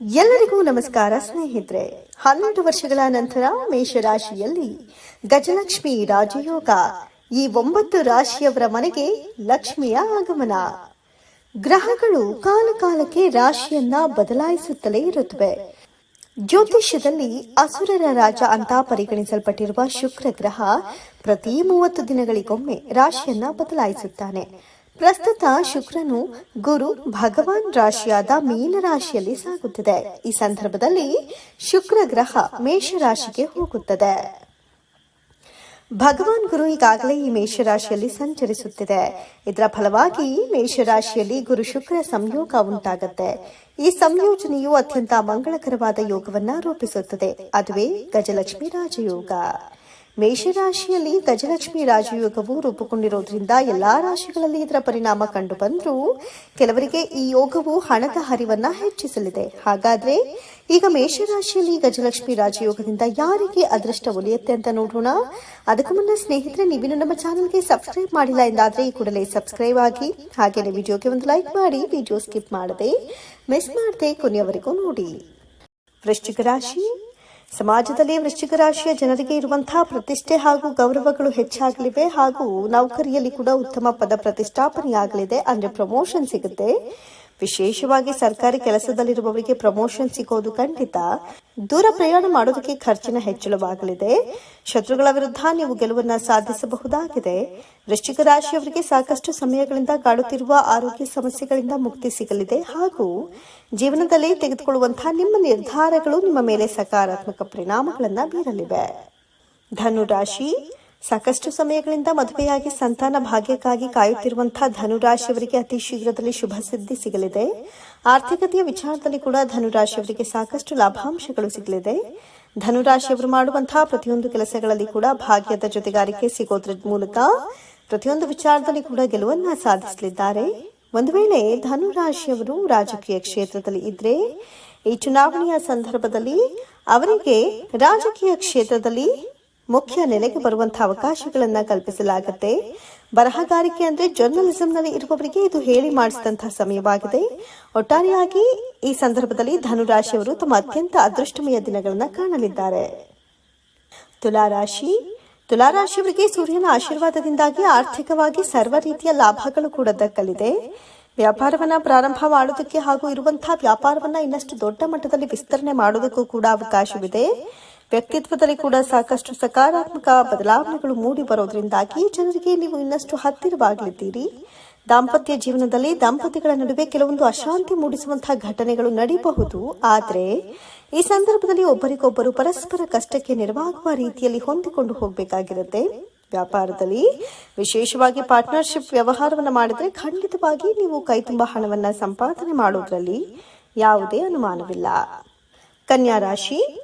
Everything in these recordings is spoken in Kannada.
ಎಲ್ಲರಿಗೂ ನಮಸ್ಕಾರ, ಸ್ನೇಹಿತರೆ. ಹನ್ನೆರಡು ವರ್ಷಗಳ ನಂತರ ಮೇಷರಾಶಿಯಲ್ಲಿ ಗಜಲಕ್ಷ್ಮಿ ರಾಜಯೋಗ. ಈ ಒಂಬತ್ತು ರಾಶಿಯವರ ಮನೆಗೆ ಲಕ್ಷ್ಮಿಯ ಆಗಮನ. ಗ್ರಹಗಳು ಕಾಲಕಾಲಕ್ಕೆ ರಾಶಿಯನ್ನ ಬದಲಾಯಿಸುತ್ತಲೇ ಇರುತ್ತವೆ. ಜ್ಯೋತಿಷ್ಯದಲ್ಲಿ ಅಸುರರ ರಾಜ ಅಂತ ಪರಿಗಣಿಸಲ್ಪಟ್ಟಿರುವ ಶುಕ್ರ ಗ್ರಹ ಪ್ರತಿ ಮೂವತ್ತು ದಿನಗಳಿಗೊಮ್ಮೆ ರಾಶಿಯನ್ನ ಬದಲಾಯಿಸುತ್ತಾನೆ. ಪ್ರಸ್ತುತ ಶುಕ್ರನು ಗುರು ಭಗವಾನ್ ರಾಶಿಯಾದ ಮೀನ ರಾಶಿಯಲ್ಲಿ ಸಾಗುತ್ತಿದೆ. ಈ ಸಂದರ್ಭದಲ್ಲಿ ಶುಕ್ರ ಗ್ರಹ ಮೇಷರಾಶಿಗೆ ಹೋಗುತ್ತದೆ. ಭಗವಾನ್ ಗುರು ಈಗಾಗಲೇ ಈ ಮೇಷರಾಶಿಯಲ್ಲಿ ಸಂಚರಿಸುತ್ತಿದೆ. ಇದರ ಫಲವಾಗಿ ಮೇಷರಾಶಿಯಲ್ಲಿ ಗುರು ಶುಕ್ರ ಸಂಯೋಗ ಉಂಟಾಗುತ್ತೆ. ಈ ಸಂಯೋಜನೆಯು ಅತ್ಯಂತ ಮಂಗಳಕರವಾದ ಯೋಗವನ್ನ ರೂಪಿಸುತ್ತದೆ. ಅದುವೇ ಗಜಲಕ್ಷ್ಮಿ ರಾಜಯೋಗ. ಮೇಷರಾಶಿಯಲ್ಲಿ ಗಜಲಕ್ಷ್ಮಿ ರಾಜಯೋಗವು ರೂಪುಗೊಂಡಿರೋದ್ರಿಂದ ಎಲ್ಲಾ ರಾಶಿಗಳಲ್ಲಿ ಇದರ ಪರಿಣಾಮ ಕಂಡು ಬಂದರೂ ಕೆಲವರಿಗೆ ಈ ಯೋಗವು ಹಣದ ಹರಿವನ್ನ ಹೆಚ್ಚಿಸಲಿದೆ. ಹಾಗಾದ್ರೆ ಈಗ ಮೇಷರಾಶಿಯಲ್ಲಿ ಗಜಲಕ್ಷ್ಮಿ ರಾಜಯೋಗದಿಂದ ಯಾರಿಗೆ ಅದೃಷ್ಟ ಒಲಿಯುತ್ತೆ ಅಂತ ನೋಡೋಣ. ಅದಕ್ಕೂ ಮುನ್ನ ಸ್ನೇಹಿತರೆ, ನೀವಿನ್ನು ನಮ್ಮ ಚಾನಲ್ಗೆ ಸಬ್ಸ್ಕ್ರೈಬ್ ಮಾಡಿಲ್ಲ ಎಂದಾದ್ರೆ ಈ ಕೂಡಲೇ ಸಬ್ಸ್ಕ್ರೈಬ್ ಆಗಿ ಹಾಗೆಯೇ ವಿಡಿಯೋಗೆ ಒಂದು ಲೈಕ್ ಮಾಡಿ, ವಿಡಿಯೋ ಸ್ಕಿಪ್ ಮಾಡದೆ, ಮಿಸ್ ಮಾಡದೆ ಕೊನೆಯವರೆಗೂ ನೋಡಿ. ವೃಶ್ಚಿಕ ರಾಶಿ ಸಮಾಜದಲ್ಲಿ ವೃಶ್ಚಿಕ ರಾಶಿಯ ಜನರಿಗೆ ಇರುವಂತಹ ಪ್ರತಿಷ್ಠೆ ಹಾಗೂ ಗೌರವಗಳು ಹೆಚ್ಚಾಗಲಿವೆ ಹಾಗೂ ನೌಕರಿಯಲ್ಲಿ ಕೂಡ ಉತ್ತಮ ಪದ ಪ್ರತಿಷ್ಠಾಪನೆಯಾಗಲಿದೆ ಅಂದ್ರೆ ಪ್ರಮೋಷನ್ ಸಿಗುತ್ತೆ. ವಿಶೇಷವಾಗಿ ಸರ್ಕಾರಿ ಕೆಲಸದಲ್ಲಿರುವವರಿಗೆ ಪ್ರಮೋಷನ್ ಸಿಗೋದು ಖಂಡಿತ. ದೂರ ಪ್ರಯಾಣ ಮಾಡೋದಕ್ಕೆ ಖರ್ಚಿನ ಹೆಚ್ಚಳವಾಗಲಿದೆ. ಶತ್ರುಗಳ ವಿರುದ್ಧ ನೀವು ಗೆಲುವನ್ನ ಸಾಧಿಸಬಹುದಾಗಿದೆ. ವೃಶ್ಚಿಕ ರಾಶಿಯವರಿಗೆ ಸಾಕಷ್ಟು ಸಮಯಗಳಿಂದ ಕಾಡುತ್ತಿರುವ ಆರೋಗ್ಯ ಸಮಸ್ಯೆಗಳಿಂದ ಮುಕ್ತಿ ಸಿಗಲಿದೆ ಹಾಗೂ ಜೀವನದಲ್ಲಿ ತೆಗೆದುಕೊಳ್ಳುವಂತಹ ನಿಮ್ಮ ನಿರ್ಧಾರಗಳು ನಿಮ್ಮ ಮೇಲೆ ಸಕಾರಾತ್ಮಕ ಪರಿಣಾಮಗಳನ್ನು ಬೀರಲಿವೆ. ಧನು ರಾಶಿ ಸಾಕಷ್ಟು ಸಮಯಗಳಿಂದ ಮದುವೆಯಾಗಿ ಸಂತಾನ ಭಾಗ್ಯಕ್ಕಾಗಿ ಕಾಯುತ್ತಿರುವಂತಹ ಧನುರಾಶಿಯವರಿಗೆ ಅತಿ ಶೀಘ್ರದಲ್ಲಿ ಶುಭ ಸಿದ್ಧಿ ಸಿಗಲಿದೆ. ಆರ್ಥಿಕತೆಯ ವಿಚಾರದಲ್ಲಿ ಕೂಡ ಧನುರಾಶಿಯವರಿಗೆ ಸಾಕಷ್ಟು ಲಾಭಾಂಶಗಳು ಸಿಗಲಿದೆ. ಧನುರಾಶಿಯವರು ಮಾಡುವಂತಹ ಪ್ರತಿಯೊಂದು ಕೆಲಸಗಳಲ್ಲಿ ಕೂಡ ಭಾಗ್ಯದ ಜೊತೆಗಾರಿಕೆ ಸಿಗೋದ್ರ ಮೂಲಕ ಪ್ರತಿಯೊಂದು ವಿಚಾರದಲ್ಲಿ ಕೂಡ ಗೆಲುವನ್ನ ಸಾಧಿಸಲಿದ್ದಾರೆ. ಒಂದು ವೇಳೆ ಧನುರಾಶಿಯವರು ರಾಜಕೀಯ ಕ್ಷೇತ್ರದಲ್ಲಿ ಇದ್ರೆ, ಈ ಚುನಾವಣೆಯ ಸಂದರ್ಭದಲ್ಲಿ ಅವರಿಗೆ ರಾಜಕೀಯ ಕ್ಷೇತ್ರದಲ್ಲಿ ಮುಖ್ಯ ನೆಲೆಗೆ ಬರುವಂತಹ ಅವಕಾಶಗಳನ್ನ ಕಲ್ಪಿಸಲಾಗುತ್ತೆ. ಬರಹಗಾರಿಕೆ ಅಂದ್ರೆ ಜರ್ನಲಿಸಂನಲ್ಲಿ ಇರುವವರಿಗೆ ಇದು ಹೇಳಿ ಮಾಡಿಸಿದಂತಹ ಸಮಯವಾಗಿದೆ. ಒಟ್ಟಾರೆಯಾಗಿ ಈ ಸಂದರ್ಭದಲ್ಲಿ ಧನುರಾಶಿಯವರು ತಮ್ಮ ಅತ್ಯಂತ ಅದೃಷ್ಟಮಯ ದಿನಗಳನ್ನ ಕಾಣಲಿದ್ದಾರೆ. ತುಲಾರಾಶಿ, ತುಲಾರಾಶಿಯವರಿಗೆ ಸೂರ್ಯನ ಆಶೀರ್ವಾದದಿಂದಾಗಿ ಆರ್ಥಿಕವಾಗಿ ಸರ್ವ ರೀತಿಯ ಲಾಭಗಳು ಕೂಡ ದಕ್ಕಲಿದೆ. ವ್ಯಾಪಾರವನ್ನ ಪ್ರಾರಂಭ ಮಾಡೋದಕ್ಕೆ ಹಾಗೂ ಇರುವಂತಹ ವ್ಯಾಪಾರವನ್ನ ಇನ್ನಷ್ಟು ದೊಡ್ಡ ಮಟ್ಟದಲ್ಲಿ ವಿಸ್ತರಣೆ ಮಾಡೋದಕ್ಕೂ ಕೂಡ ಅವಕಾಶವಿದೆ. ವ್ಯಕ್ತಿತ್ವದಲ್ಲಿ ಕೂಡ ಸಾಕಷ್ಟು ಸಕಾರಾತ್ಮಕ ಬದಲಾವಣೆಗಳು ಮೂಡಿ ಬರೋದ್ರಿಂದಾಗಿ ಜನರಿಗೆ ನೀವು ಇನ್ನಷ್ಟು ಹತ್ತಿರವಾಗಲಿದ್ದೀರಿ. ದಾಂಪತ್ಯ ಜೀವನದಲ್ಲಿ ದಂಪತಿಗಳ ನಡುವೆ ಕೆಲವೊಂದು ಅಶಾಂತಿ ಮೂಡಿಸುವಂತಹ ಘಟನೆಗಳು ನಡೆಯಬಹುದು ಆದರೆ ಈ ಸಂದರ್ಭದಲ್ಲಿ ಒಬ್ಬರಿಗೊಬ್ಬರು ಪರಸ್ಪರ ಕಷ್ಟಕ್ಕೆ ನೆರವಾಗುವ ರೀತಿಯಲ್ಲಿ ಹೊಂದಿಕೊಂಡು ಹೋಗಬೇಕಾಗಿರುತ್ತೆ. ವ್ಯಾಪಾರದಲ್ಲಿ ವಿಶೇಷವಾಗಿ ಪಾರ್ಟ್ನರ್ಶಿಪ್ ವ್ಯವಹಾರವನ್ನು ಮಾಡಿದರೆ ಖಂಡಿತವಾಗಿ ನೀವು ಕೈ ತುಂಬಾ ಹಣವನ್ನ ಸಂಪಾದನೆ ಮಾಡೋದ್ರಲ್ಲಿ ಯಾವುದೇ ಅನುಮಾನವಿಲ್ಲ. ಕನ್ಯಾ ರಾಶಿ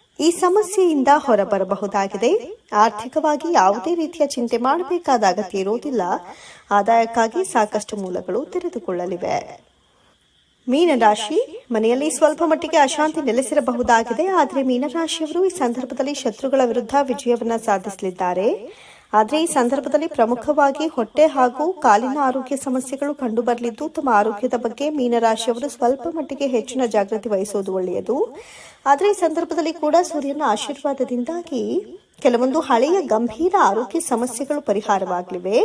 ಈ ಸಮಸ್ಯೆಯಿಂದ ಹೊರಬರಬಹುದಾಗಿದೆ. ಆರ್ಥಿಕವಾಗಿ ಯಾವುದೇ ರೀತಿಯ ಚಿಂತೆ ಮಾಡಬೇಕಾದ ಅಗತ್ಯ ಇರುವುದಿಲ್ಲ. ಆದಾಯಕ್ಕಾಗಿ ಸಾಕಷ್ಟು ಮೂಲಗಳು ತೆರೆದುಕೊಳ್ಳಲಿವೆ. ಮೀನರಾಶಿ, ಮನೆಯಲ್ಲಿ ಸ್ವಲ್ಪ ಮಟ್ಟಿಗೆ ಅಶಾಂತಿ ನೆಲೆಸಿರಬಹುದಾಗಿದೆ. ಆದರೆ ಮೀನರಾಶಿಯವರು ಈ ಸಂದರ್ಭದಲ್ಲಿ ಶತ್ರುಗಳ ವಿರುದ್ಧ ವಿಜಯವನ್ನು ಸಾಧಿಸಲಿದ್ದಾರೆ. ಆದರೆ ಈ ಸಂದರ್ಭದಲ್ಲಿ ಪ್ರಮುಖವಾಗಿ ಹೊಟ್ಟೆ ಹಾಗೂ ಕಾಲಿನ ಆರೋಗ್ಯ ಸಮಸ್ಯೆಗಳು ಕಂಡುಬರಲಿದ್ದು, ತಮ್ಮ ಆರೋಗ್ಯದ ಬಗ್ಗೆ ಮೀನರಾಶಿಯವರು ಸ್ವಲ್ಪ ಮಟ್ಟಿಗೆ ಹೆಚ್ಚಿನ ಜಾಗೃತಿ ವಹಿಸುವುದು ಒಳ್ಳೆಯದು. ಆದರೆ ಈ ಸಂದರ್ಭದಲ್ಲಿ ಕೂಡ ಸೂರ್ಯನ ಆಶೀರ್ವಾದದಿಂದಾಗಿ ಕೆಲವೊಂದು ಹಳೆಯ ಗಂಭೀರ ಆರೋಗ್ಯ ಸಮಸ್ಯೆಗಳು ಪರಿಹಾರವಾಗಲಿವೆ.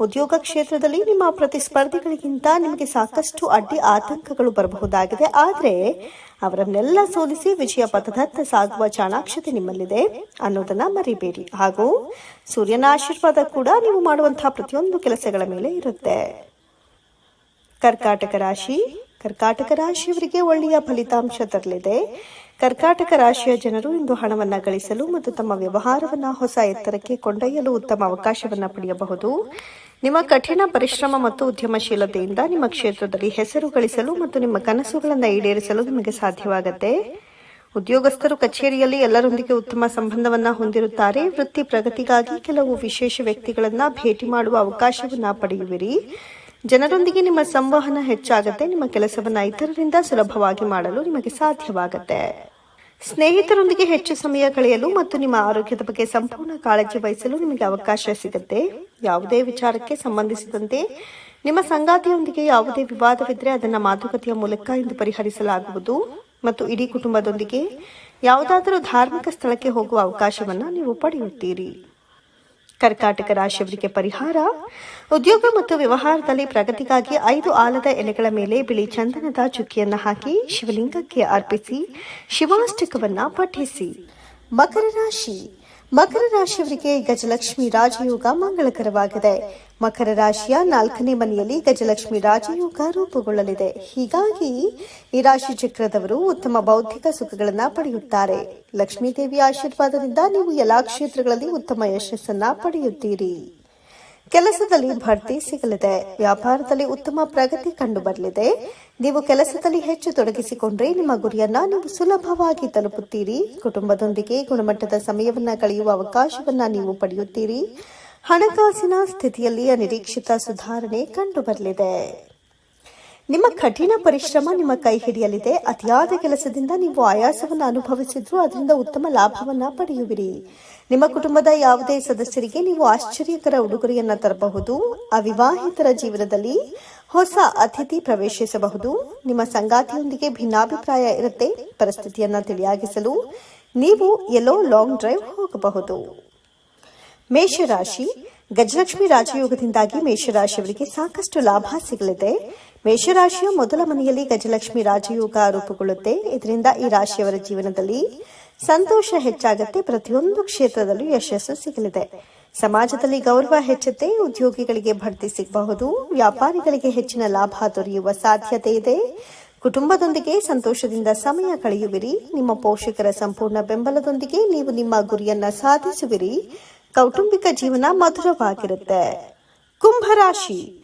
ಉದ್ಯೋಗ ಕ್ಷೇತ್ರದಲ್ಲಿ ನಿಮ್ಮ ಪ್ರತಿಸ್ಪರ್ಧಿಗಳಿಗಿಂತ ನಿಮಗೆ ಸಾಕಷ್ಟು ಅಡ್ಡಿ ಆತಂಕಗಳು ಬರಬಹುದಾಗಿದೆ. ಆದರೆ ಅವರನ್ನೆಲ್ಲ ಸೋಲಿಸಿ ವಿಜಯ ಪಥದತ್ತ ಸಾಗುವ ಚಾಣಾಕ್ಷತೆ ನಿಮ್ಮಲ್ಲಿದೆ ಅನ್ನೋದನ್ನ ಮರಿಬೇಡಿ. ಹಾಗೂ ಸೂರ್ಯನ ಆಶೀರ್ವಾದ ಕೂಡ ನೀವು ಮಾಡುವಂತಹ ಪ್ರತಿಯೊಂದು ಕೆಲಸಗಳ ಮೇಲೆ ಇರುತ್ತೆ. ಕರ್ಕಾಟಕ ರಾಶಿ, ಕರ್ಕಾಟಕ ರಾಶಿಯವರಿಗೆ ಒಳ್ಳೆಯ ಫಲಿತಾಂಶ ತರಲಿದೆ. ಕರ್ಕಾಟಕ ರಾಶಿಯ ಜನರು ಇಂದು ಹಣವನ್ನ ಗಳಿಸಲು ಮತ್ತು ತಮ್ಮ ವ್ಯವಹಾರವನ್ನ ಹೊಸ ಎತ್ತರಕ್ಕೆ ಕೊಂಡೊಯ್ಯಲು ಉತ್ತಮ ಅವಕಾಶವನ್ನ ಪಡೆಯಬಹುದು. ನಿಮ್ಮ ಕಠಿಣ ಪರಿಶ್ರಮ ಮತ್ತು ಉದ್ಯಮಶೀಲತೆಯಿಂದ ನಿಮ್ಮ ಕ್ಷೇತ್ರದಲ್ಲಿ ಹೆಸರು ಗಳಿಸಲು ಮತ್ತು ನಿಮ್ಮ ಕನಸುಗಳನ್ನು ಈಡೇರಿಸಲು ನಿಮಗೆ ಸಾಧ್ಯವಾಗುತ್ತೆ. ಉದ್ಯೋಗಸ್ಥರು ಕಚೇರಿಯಲ್ಲಿ ಎಲ್ಲರೊಂದಿಗೆ ಉತ್ತಮ ಸಂಬಂಧವನ್ನ ಹೊಂದಿರುತ್ತಾರೆ. ವೃತ್ತಿ ಪ್ರಗತಿಗಾಗಿ ಕೆಲವು ವಿಶೇಷ ವ್ಯಕ್ತಿಗಳನ್ನ ಭೇಟಿ ಮಾಡುವ ಅವಕಾಶವನ್ನ ಪಡೆಯುವಿರಿ. ಜನರೊಂದಿಗೆ ನಿಮ್ಮ ಸಂವಹನ ಹೆಚ್ಚಾಗತ್ತೆ ನಿಮ್ಮ ಕೆಲಸವನ್ನ ಇತರರಿಂದ ಸುಲಭವಾಗಿ ಮಾಡಲು ನಿಮಗೆ ಸಾಧ್ಯವಾಗುತ್ತೆ. ಸ್ನೇಹಿತರೊಂದಿಗೆ ಹೆಚ್ಚು ಸಮಯ ಕಳೆಯಲು ಮತ್ತು ನಿಮ್ಮ ಆರೋಗ್ಯದ ಬಗ್ಗೆ ಸಂಪೂರ್ಣ ಕಾಳಜಿ ವಹಿಸಲು ನಿಮಗೆ ಅವಕಾಶ ಸಿಗುತ್ತೆ. ಯಾವುದೇ ವಿಚಾರಕ್ಕೆ ಸಂಬಂಧಿಸಿದಂತೆ ನಿಮ್ಮ ಸಂಗಾತಿಯೊಂದಿಗೆ ಯಾವುದೇ ವಿವಾದವಿದ್ರೆ ಅದನ್ನ ಮಾತುಕತೆಯ ಮೂಲಕ ಇಂದು ಪರಿಹರಿಸಲಾಗುವುದು. ಮತ್ತು ಇಡೀ ಕುಟುಂಬದೊಂದಿಗೆ ಯಾವುದಾದರೂ ಧಾರ್ಮಿಕ ಸ್ಥಳಕ್ಕೆ ಹೋಗುವ ಅವಕಾಶವನ್ನ ನೀವು ಪಡೆಯುತ್ತೀರಿ. ಕರ್ಕಾಟಕ ರಾಶಿಯವರಿಗೆ ಪರಿಹಾರ. ಉದ್ಯೋಗ ಮತ್ತು ವ್ಯವಹಾರದಲ್ಲಿ ಪ್ರಗತಿಗಾಗಿ ಐದು ಆಲದ ಎಲೆಗಳ ಮೇಲೆ ಬಿಳಿ ಚಂದನದ ಚುಕ್ಕಿಯನ್ನು ಹಾಕಿ ಶಿವಲಿಂಗಕ್ಕೆ ಅರ್ಪಿಸಿ ಶಿವಾಷ್ಟಕವನ್ನ ಪಠಿಸಿ. ಮಕರ ರಾಶಿ. ಮಕರ ರಾಶಿಯವರಿಗೆ ಗಜಲಕ್ಷ್ಮಿ ರಾಜಯೋಗ ಮಂಗಳಕರವಾಗಿದೆ. ಮಕರ ರಾಶಿಯ ನಾಲ್ಕನೇ ಮನೆಯಲ್ಲಿ ಗಜಲಕ್ಷ್ಮಿ ರಾಜಯೋಗ ರೂಪುಗೊಳ್ಳಲಿದೆ. ಹೀಗಾಗಿ ಈ ರಾಶಿ ಚಕ್ರದವರು ಉತ್ತಮ ಬೌದ್ಧಿಕ ಸುಖಗಳನ್ನು ಪಡೆಯುತ್ತಾರೆ. ಲಕ್ಷ್ಮೀ ದೇವಿಯ ಆಶೀರ್ವಾದದಿಂದ ನೀವು ಎಲ್ಲಾ ಕ್ಷೇತ್ರಗಳಲ್ಲಿ ಉತ್ತಮ ಯಶಸ್ಸನ್ನ ಪಡೆಯುತ್ತೀರಿ. ಕೆಲಸದಲ್ಲಿ ಭರ್ತಿ ಸಿಗಲಿದೆ. ವ್ಯಾಪಾರದಲ್ಲಿ ಉತ್ತಮ ಪ್ರಗತಿ ಕಂಡು ಬರಲಿದೆ ನೀವು ಕೆಲಸದಲ್ಲಿ ಹೆಚ್ಚು ತೊಡಗಿಸಿಕೊಂಡ್ರೆ ನಿಮ್ಮ ಗುರಿಯನ್ನ ನೀವು ಸುಲಭವಾಗಿ ತಲುಪುತ್ತೀರಿ. ಕುಟುಂಬದೊಂದಿಗೆ ಗುಣಮಟ್ಟದ ಸಮಯವನ್ನ ಕಳೆಯುವ ಅವಕಾಶವನ್ನ ನೀವು ಪಡೆಯುತ್ತೀರಿ. ಹಣಕಾಸಿನ ಸ್ಥಿತಿಯಲ್ಲಿ ಅನಿರೀಕ್ಷಿತ ಸುಧಾರಣೆ ಕಂಡು ಬರಲಿದೆ ನಿಮ್ಮ ಕಠಿಣ ಪರಿಶ್ರಮ ನಿಮ್ಮ ಕೈ ಹಿಡಿಯಲಿದೆ. ಅತಿಯಾದ ಕೆಲಸದಿಂದ ನೀವು ಆಯಾಸವನ್ನು ಅನುಭವಿಸಿದ್ರೂ ಅದರಿಂದ ಉತ್ತಮ ಲಾಭವನ್ನ ಪಡೆಯುವಿರಿ. ನಿಮ್ಮ ಕುಟುಂಬದ ಯಾವುದೇ ಸದಸ್ಯರಿಗೆ ನೀವು ಆಶ್ಚರ್ಯಕರ ಉಡುಗೊರೆಯನ್ನ ತರಬಹುದು. ಅವಿವಾಹಿತರ ಜೀವನದಲ್ಲಿ ಹೊಸ ಅತಿಥಿ ಪ್ರವೇಶಿಸಬಹುದು. ನಿಮ್ಮ ಸಂಗಾತಿಯೊಂದಿಗೆ ಭಿನ್ನಾಭಿಪ್ರಾಯ ಇರುತ್ತೆ. ಪರಿಸ್ಥಿತಿಯನ್ನ ತಿಳಿಯಾಗಿಸಲು ನೀವು ಎಲ್ಲೋ ಲಾಂಗ್ ಡ್ರೈವ್ ಹೋಗಬಹುದು. ಮೇಷರಾಶಿ. ಗಜಲಕ್ಷ್ಮಿ ರಾಜಯೋಗದಿಂದಾಗಿ ಮೇಷರಾಶಿಯವರಿಗೆ ಸಾಕಷ್ಟು ಲಾಭ ಸಿಗಲಿದೆ. ಮೇಷರಾಶಿಯ ಮೊದಲ ಮನೆಯಲ್ಲಿ ಗಜಲಕ್ಷ್ಮಿ ರಾಜಯೋಗ ರೂಪುಗೊಳ್ಳುತ್ತೆ. ಇದರಿಂದ ಈ ರಾಶಿಯವರ ಜೀವನದಲ್ಲಿ ಸಂತೋಷ ಹೆಚ್ಚಾಗತ್ತೆ. ಪ್ರತಿಯೊಂದು ಕ್ಷೇತ್ರದಲ್ಲೂ ಯಶಸ್ಸು ಸಿಗಲಿದೆ. ಸಮಾಜದಲ್ಲಿ ಗೌರವ ಹೆಚ್ಚುತ್ತೆ. ಉದ್ಯೋಗಿಗಳಿಗೆ ಬಡ್ತಿ ಸಿಗಬಹುದು. ವ್ಯಾಪಾರಿಗಳಿಗೆ ಹೆಚ್ಚಿನ ಲಾಭ ದೊರೆಯುವ ಸಾಧ್ಯತೆ ಇದೆ. ಕುಟುಂಬದೊಂದಿಗೆ ಸಂತೋಷದಿಂದ ಸಮಯ ಕಳೆಯುವಿರಿ. ನಿಮ್ಮ ಪೋಷಕರ ಸಂಪೂರ್ಣ ಬೆಂಬಲದೊಂದಿಗೆ ನೀವು ನಿಮ್ಮ ಗುರಿಯನ್ನ ಸಾಧಿಸುವಿರಿ. ಕೌಟುಂಬಿಕ ಜೀವನ ಮಧುರವಾಗಿರುತ್ತೆ. ಕುಂಭರಾಶಿ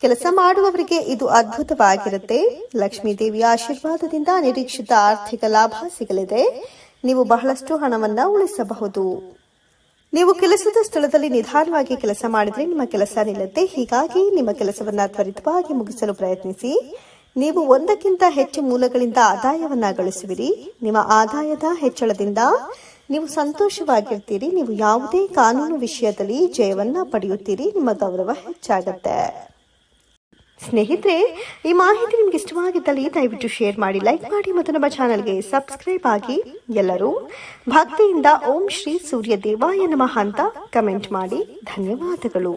ಕೆಲಸ ಮಾಡುವವರಿಗೆ ಇದು ಅದ್ಭುತವಾಗಿರುತ್ತೆ. ಲಕ್ಷ್ಮೀ ದೇವಿಯ ಆಶೀರ್ವಾದದಿಂದ ನಿರೀಕ್ಷಿತ ಆರ್ಥಿಕ ಲಾಭ ಸಿಗಲಿದೆ. ನೀವು ಬಹಳಷ್ಟು ಹಣವನ್ನ ಉಳಿಸಬಹುದು. ನೀವು ಕೆಲಸದ ಸ್ಥಳದಲ್ಲಿ ನಿಧಾನವಾಗಿ ಕೆಲಸ ಮಾಡಿದ್ರೆ ನಿಮ್ಮ ಕೆಲಸ ನಿಲ್ಲುತ್ತೆ. ಹೀಗಾಗಿ ನಿಮ್ಮ ಕೆಲಸವನ್ನ ತ್ವರಿತವಾಗಿ ಮುಗಿಸಲು ಪ್ರಯತ್ನಿಸಿ. ನೀವು ಒಂದಕ್ಕಿಂತ ಹೆಚ್ಚು ಮೂಲಗಳಿಂದ ಆದಾಯವನ್ನ ಗಳಿಸುವಿರಿ. ನಿಮ್ಮ ಆದಾಯದ ಹೆಚ್ಚಳದಿಂದ ನೀವು ಸಂತೋಷವಾಗಿರ್ತೀರಿ. ನೀವು ಯಾವುದೇ ಕಾನೂನು ವಿಷಯದಲ್ಲಿ ಜಯವನ್ನ ಪಡೆಯುತ್ತೀರಿ. ನಿಮ್ಮ ಗೌರವ ಹೆಚ್ಚಾಗತ್ತೆ. ಸ್ನೇಹಿತರೆ, ಈ ಮಾಹಿತಿ ನಿಮ್ಗೆ ಇಷ್ಟವಾಗಿದ್ದಲ್ಲಿ ದಯವಿಟ್ಟು ಶೇರ್ ಮಾಡಿ, ಲೈಕ್ ಮಾಡಿ ಮತ್ತು ನಮ್ಮ ಚಾನಲ್ಗೆ ಸಬ್ಸ್ಕ್ರೈಬ್ ಆಗಿ ಎಲ್ಲರೂ ಭಕ್ತಿಯಿಂದ ಓಂ ಶ್ರೀ ಸೂರ್ಯ ದೇವಾಯ ನಮಃ ಅಂತ ಕಮೆಂಟ್ ಮಾಡಿ. ಧನ್ಯವಾದಗಳು.